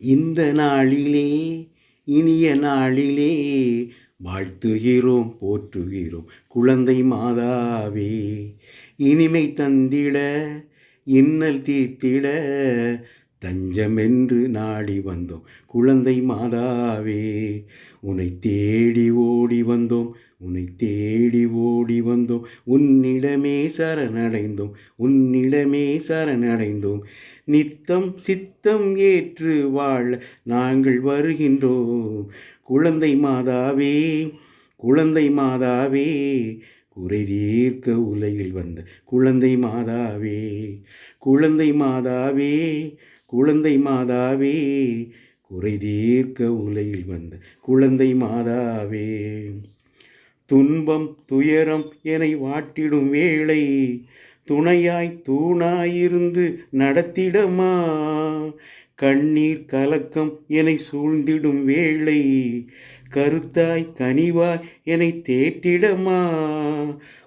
இந்த நாளிலே இனிய நாளிலே வாழ்த்துகிறோம் போற்றுகிறோம். குழந்தை மாதாவே இனிமை தந்திட இன்னல் தீர்த்திட தஞ்சமென்று நாடி வந்தோம். குழந்தை மாதாவே உன்னை தேடி ஓடி வந்தோம். உன்னை தேடி ஓடி வந்தோம். உன்னிடமே சரணடைந்தோம். உன்னிடமே சரணடைந்தோம். நித்தம் சித்தம் ஏற்று வாழ நாங்கள் வருகின்றோம். குழந்தை மாதாவே குழந்தை மாதாவே குறை தீர்க்க உலகில் வந்த குழந்தை மாதாவே குழந்தை மாதாவே குழந்தை மாதாவே குறை தீர்க்க உலகில் வந்த குழந்தை மாதாவே. துன்பம் துயரம் என வாட்டிடும் வேளை துணையாய் தூணாயிருந்து நடத்திடமா? கண்ணீர் கலக்கம் என சூழ்ந்திடும் வேளை கருத்தாய் கனிவாய் என்னை தேற்றிடமா?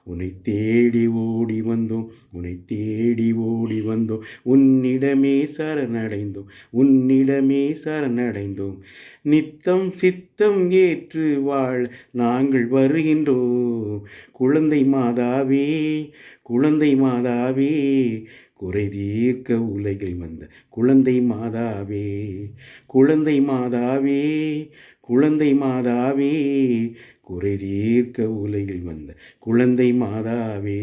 உன்னை தேடி ஓடி வந்தோம் உன்னை தேடி ஓடி வந்தோம். உன்னிடமே சரணடைந்தோம் உன்னிடமே சரணடைந்தோம். நித்தம் சித்தம் ஏற்று வாழ் நாங்கள் வருகின்றோம். குழந்தை மாதாவே குழந்தை மாதாவே குறை தீர்க்க உலகில் வந்த குழந்தை மாதாவே குழந்தை மாதாவே குழந்தை மாதாவே குறை தீர்க்க உலகில் வந்த குழந்தை மாதாவே.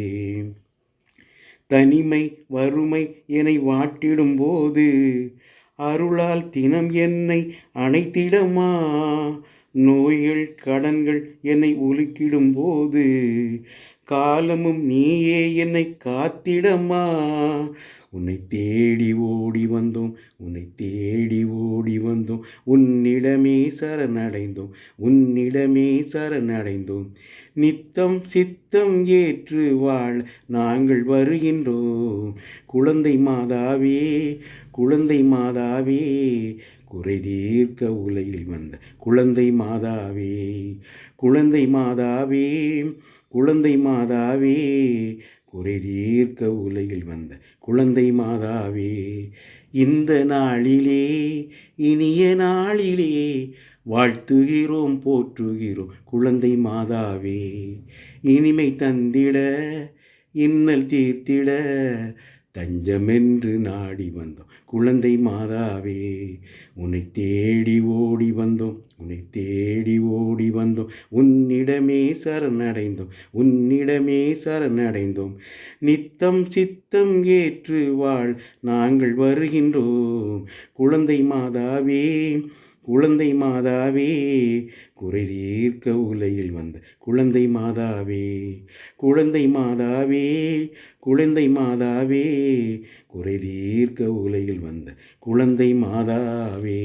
தனிமை வறுமை என்னை வாட்டிடும் போது அருளால் தினம் என்னை அணைத்திடமா? நோய்கள் கடன்கள் என்னை உலுக்கிடும் போது காலமும் நீயே என்னை காத்திடமா உன்னை தேடி ஓடி வந்தோம் உன்னை தேடி ஓடி வந்தோம். உன்னிடமே சரணடைந்தோம் உன்னிடமே சரணடைந்தோம். நித்தம் சித்தம் ஏற்று வாழ் நாங்கள் வருகின்றோம். குழந்தை மாதாவே குழந்தை மாதாவே குறை தீர்க்க உலகில் வந்த குழந்தை மாதாவே குழந்தை மாதாவே குழந்தை மாதாவே குறை தீர்க்க உலகில் வந்த குழந்தை மாதாவே இந்த நாளிலே இனிய நாளிலே வாழ்த்துகிறோம் போற்றுகிறோம் குழந்தை மாதாவே. இனிமை தந்திட இன்னல் தீர்த்திட தஞ்சமென்று நாடி வந்தோம். குழந்தை மாதாவே உன்னை தேடி ஓடி வந்தோம். உன்னை தேடி ஓடி வந்தோம். உன்னிடமே சரணடைந்தோம். உன்னிடமே சரணடைந்தோம். நித்தம் சித்தம் ஏற்று வாழ் நாங்கள் வருகின்றோம். குழந்தை மாதாவே குழந்தை மாதாவே குறை தீர்க்க உலையில் வந்த குழந்தை மாதாவே குழந்தை மாதாவே குழந்தை மாதாவே குறை தீர்க்க உலையில் வந்த குழந்தை மாதாவே.